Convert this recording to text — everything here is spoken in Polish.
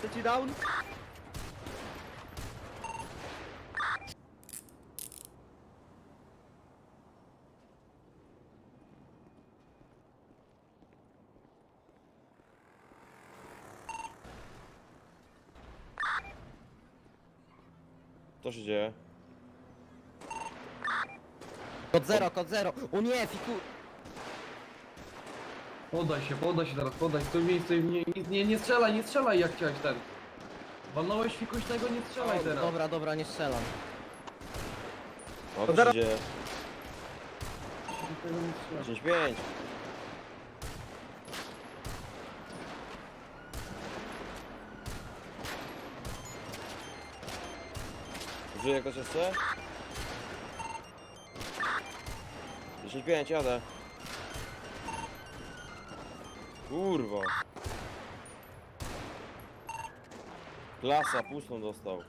Trzeci down. Co się dzieje? Kod zero, kod zero. O nie, fiku... Podaj się, podaj się teraz, podaj, stój w miejscu i nie, nie, nie, nie strzelaj, nie strzelaj jak chciałeś ten. Walnąłeś fikuśnego, nie strzelaj O, teraz. dobra, dobra, nie strzelam. O, co zaraz- się dzieje? Tego nie strzelaj. 10-5. Żyje ktoś jeszcze? 10-5, jadę. Kurwa. Klasa, pustą dostał.